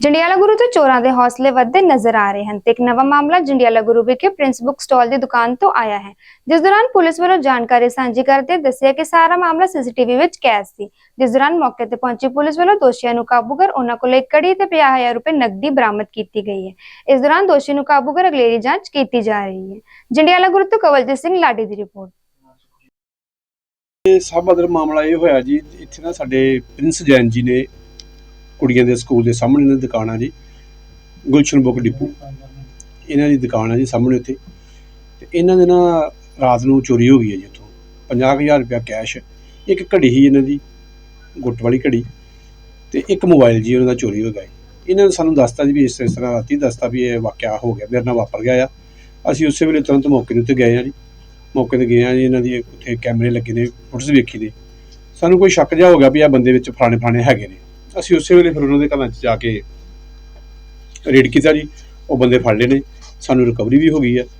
ਜੰਡਿਆਲਾ ਗੁਰੂ ਤੋਂ ਚੋਰਾਂ ਦੇ ਹੌਸਲੇ ਵੱਧਦੇ ਨਜ਼ਰ ਆ ਰਹੇ ਹਨ ਤੇ ਇੱਕ ਨਵਾਂ ਮਾਮਲਾ ਜੰਡਿਆਲਾ ਗੁਰੂ ਵਿਖੇ ਪ੍ਰਿੰਸ ਬੁੱਕ ਸਟਾਲ ਦੀ ਦੁਕਾਨ ਤੋਂ ਆਇਆ ਹੈ, ਜਿਸ ਦੌਰਾਨ ਪੁਲਿਸ ਵੱਲੋਂ ਜਾਣਕਾਰੀ ਸਾਂਝੀ ਕਰਦੇ ਦੱਸਿਆ ਕਿ ਸਾਰਾ ਮਾਮਲਾ ਸੀਸੀਟੀਵੀ ਵਿੱਚ ਕੈਦ ਸੀ, ਜਿਸ ਦੌਰਾਨ ਮੌਕੇ ਤੇ ਪਹੁੰਚੀ ਪੁਲਿਸ ਵੱਲੋਂ ਦੋਸ਼ੀਆਂ ਨੂੰ ਕਾਬੂ ਕਰ ਉਹਨਾਂ ਕੋਲ ਇੱਕ ਕੜੀ ਤੇ 50000 ਰੁਪਏ ਨਕਦੀ ਬਰਾਮਦ ਕੀਤੀ ਗਈ ਹੈ। ਇਸ ਦੌਰਾਨ ਦੋਸ਼ੀ ਨੂੰ ਕਾਬੂ ਕਰ ਅਗਲੇਰੀ ਜਾਂਚ ਕੀਤੀ ਜਾ ਰਹੀ ਹੈ। ਜੰਡਿਆਲਾ ਗੁਰੂ ਤੋਂ ਕਵਲਜੀਤ ਸਿੰਘ ਲਾਡੀ ਦੀ ਰਿਪੋਰਟ। ਇਹ ਸਭ ਅਦਰ ਮਾਮਲਾ ਇਹ ਹੋਇਆ ਜੀ, ਇੱਥੇ ਨਾ ਸਾਡੇ ਪ੍ਰਿੰਸ ਜੈਨ ਜੀ ਨੇ ਕੁੜੀਆਂ ਦੇ ਸਕੂਲ ਦੇ ਸਾਹਮਣੇ ਇਹਨਾਂ ਦੀ ਦੁਕਾਨ ਆ ਜੀ। Gulshan book depot. ਇਹਨਾਂ ਦੀ ਦੁਕਾਨ ਆ ਜੀ ਸਾਹਮਣੇ ਉੱਥੇ। ਤੇ ਇਹਨਾਂ ਦੇ ਨਾ ਰਾਤ ਨੂੰ ਚੋਰੀ ਹੋ ਗਈ ਹੈ ਜੀ ਉੱਥੋਂ 50000 ਰੁਪਇਆ ਕੈਸ਼ ਇੱਕ ਘੜੀ ਸੀ ਇਹਨਾਂ ਦੀ, ਗੁੱਟ ਵਾਲੀ ਘੜੀ। ਤੇ ਇੱਕ ਮੋਬਾਈਲ ਜੀ ਉਹਨਾਂ ਦਾ ਚੋਰੀ ਹੋ ਗਿਆ ਜੀ। ਇਹਨਾਂ ਨੇ ਸਾਨੂੰ ਦੱਸਤਾ ਜੀ ਵੀ ਇਸ ਤਰ੍ਹਾਂ ਰਾਤੀ ਦੱਸਤਾ ਵੀ ਇਹ ਵਾਕਿਆ ਹੋ ਗਿਆ, ਮੇਰੇ ਨਾਲ ਵਾਪਰ ਗਿਆ ਆ। ਅਸੀਂ ਉਸੇ ਵੇਲੇ ਤੁਰੰਤ ਮੌਕੇ ਦੇ ਉੱਤੇ ਗਏ ਆ ਜੀ। ਮੌਕੇ ਤੇ ਗਏ ਆ ਜੀ, ਇਹਨਾਂ ਦੀ ਉੱਥੇ ਕੈਮਰੇ ਲੱਗੇ ਨੇ ਫੁਟਸ ਵੇਖੀ ਦੇ ਸਾਨੂੰ ਕੋਈ ਸ਼ੱਕ ਜਿਹਾ ਹੋ ਗਿਆ ਵੀ ਆ ਬੰਦੇ ਵਿੱਚ ਫਲਾਣੇ ਫਲਾਣੇ ਹੈਗੇ ਨੇ। ਅਸੀਂ ਉਸੇ ਵੇਲੇ ਫਿਰ ਉਹਨਾਂ ਦੇ ਘਰਾਂ 'ਚ ਜਾ ਕੇ ਰੇਡ ਕੀਤਾ ਜੀ। ਉਹ ਬੰਦੇ ਫੜ ਲਏ ਨੇ। ਸਾਨੂੰ ਰਿਕਵਰੀ ਵੀ ਹੋ ਗਈ ਆ।